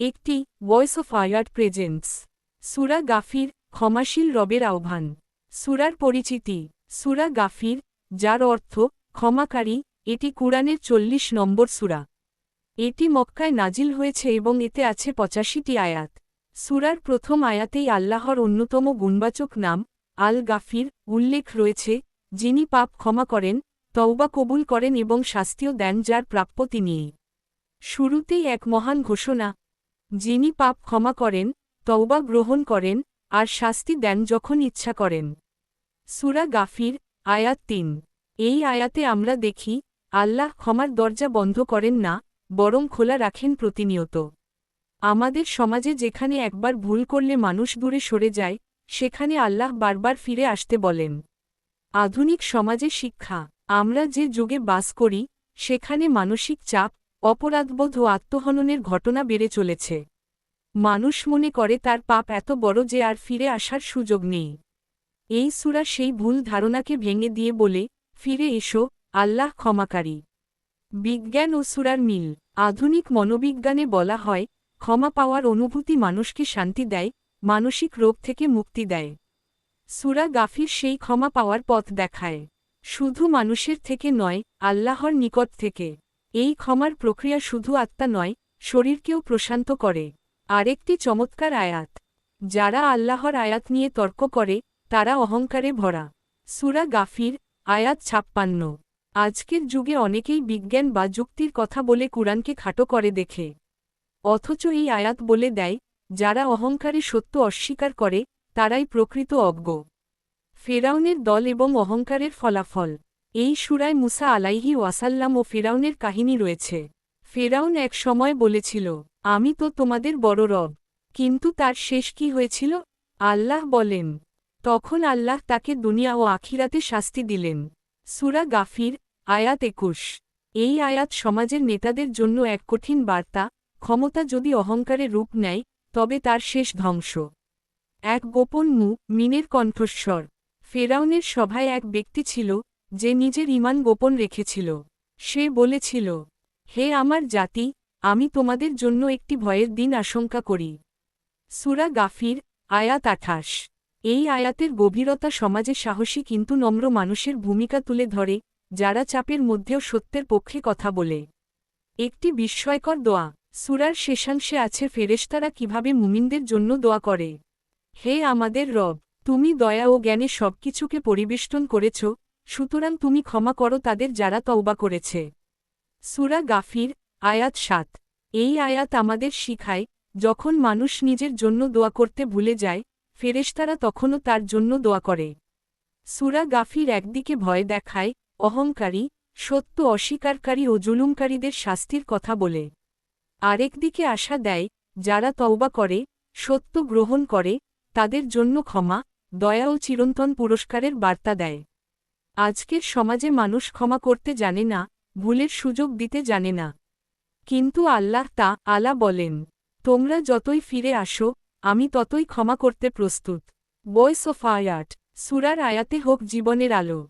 একটি voice of আয়ার্ট presents সুরা গাফির, ক্ষমাশীল রবের আহ্বান। সুরার পরিচিতি। সুরা গাফির, যার অর্থ ক্ষমাকারী, এটি কুরআনের চল্লিশ নম্বর সুরা। এটি মক্কায় নাজিল হয়েছে এবং এতে আছে পঁচাশিটি আয়াত। সুরার প্রথম আয়াতেই আল্লাহর অন্যতম গুণবাচক নাম, আল গাফির, উল্লেখ রয়েছে, যিনি পাপ ক্ষমা করেন, তওবা কবুল করেন এবং শাস্তিও দেন যার প্রাপ্য তিনিই। শুরুতেই এক মহান ঘোষণা যিনি পাপ ক্ষমা করেন, তওবা গ্রহণ করেন, আর শাস্তি দেন যখন ইচ্ছা করেন। সুরা গাফির, আয়াত তিন। এই আয়াতে আমরা দেখি, আল্লাহ ক্ষমার দরজা বন্ধ করেন না, বরং খোলা রাখেন প্রতিনিয়ত। আমাদের সমাজে যেখানে একবার ভুল করলে মানুষ দূরে সরে যায়, সেখানে আল্লাহ বারবার ফিরে আসতে বলেন। আধুনিক সমাজে শিক্ষা। আমরা যে যুগে বাস করি, সেখানে মানসিক চাপ অপরাধবোধ ও আত্মহননের ঘটনা বেড়ে চলেছে। মানুষ মনে করে তার পাপ এত বড় যে আর ফিরে আসার সুযোগ নেই। এই সুরা সেই ভুল ধারণাকে ভেঙে দিয়ে বলে, ফিরে এসো, আল্লাহ ক্ষমাকারী। বিজ্ঞান ও সুরার মিল। আধুনিক মনোবিজ্ঞানে বলা হয়, ক্ষমা পাওয়ার অনুভূতি মানুষকে শান্তি দেয়, মানসিক রোগ থেকে মুক্তি দেয়। সুরা গাফির সেই ক্ষমা পাওয়ার পথ দেখায়। শুধু মানুষের থেকে নয়, আল্লাহর নিকট থেকে। এই ক্ষমার প্রক্রিয়া শুধু আত্মা নয়, শরীরকেও প্রশান্ত করে। আরেকটি চমৎকার আয়াত। যারা আল্লাহর আয়াত নিয়ে তর্ক করে, তারা অহংকারে ভরা। সুরা গাফির, আয়াত ছাপ্পান্ন। আজকের যুগে অনেকেই বিজ্ঞান বা যুক্তির কথা বলে কুরআনকে খাটো করে দেখে। অথচ এই আয়াত বলে দেয়, যারা অহংকারে সত্য অস্বীকার করে, তারাই প্রকৃত অজ্ঞ। ফেরাউনের দল এবং অহংকারের ফলাফল। এই সুরায় মুসা আলাইহি ওয়াসাল্লাম ও ফেরাউনের কাহিনী রয়েছে। ফেরাউন এক সময় বলেছিল, আমি তো তোমাদের বড় রব, কিন্তু তার শেষ কি হয়েছিল? আল্লাহ বলেন, তখন আল্লাহ তাকে দুনিয়া ও আখিরাতে শাস্তি দিলেন। সুরা গাফির, আয়াত একুশ। এই আয়াত সমাজের নেতাদের জন্য এক কঠিন বার্তা, ক্ষমতা যদি অহংকারে রূপ নেয়, তবে তার শেষ ধ্বংস। এক গোপন মু, মিনের কণ্ঠস্বর। ফেরাউনের সভায় এক ব্যক্তি ছিল যে নিজের ইমান গোপন রেখেছিল। সে বলেছিল, হে আমার জাতি, আমি তোমাদের জন্য একটি ভয়ের দিন আশঙ্কা করি। সুরা গাফির, আয়াত আঠাশ। এই আয়াতের গভীরতা সমাজে সাহসী কিন্তু নম্র মানুষের ভূমিকা তুলে ধরে, যারা চাপের মধ্যেও সত্যের পক্ষে কথা বলে। একটি বিস্ময়কর দোয়া। সুরার শেষাংশে আছে, ফেরেশতারা কীভাবে মুমিনদের জন্য দোয়া করে? হে আমাদের রব, তুমি দয়া ও জ্ঞানে সবকিছুকে পরিবেষ্টন করেছ সুতরাং তুমি ক্ষমা করো তাদের যারা তওবা করেছে। সুরা গাফির, আয়াত সাত। এই আয়াত আমাদের শিখায়, যখন মানুষ নিজের জন্য দোয়া করতে ভুলে যায়, ফেরেশতারা তখনও তার জন্য দোয়া করে। সুরা গাফির একদিকে ভয় দেখায়, অহংকারী, সত্য অস্বীকারকারী ও জুলুমকারীদের শাস্তির কথা বলে। আরেকদিকে আশা দেয়, যারা তওবা করে, সত্য গ্রহণ করে, তাদের জন্য ক্ষমা, দয়া ও চিরন্তন পুরস্কারের বার্তা দেয়। আজকের সমাজে মানুষ ক্ষমা করতে জানে না, ভুলের সুযোগ দিতে জানে না। কিন্তু আল্লাহ তা আলা বলেন, তোমরা যতই ফিরে আসো, আমি ততই ক্ষমা করতে প্রস্তুত। বয়স অফ আয়াট সুরার আয়াতে হোক জীবনের আলো।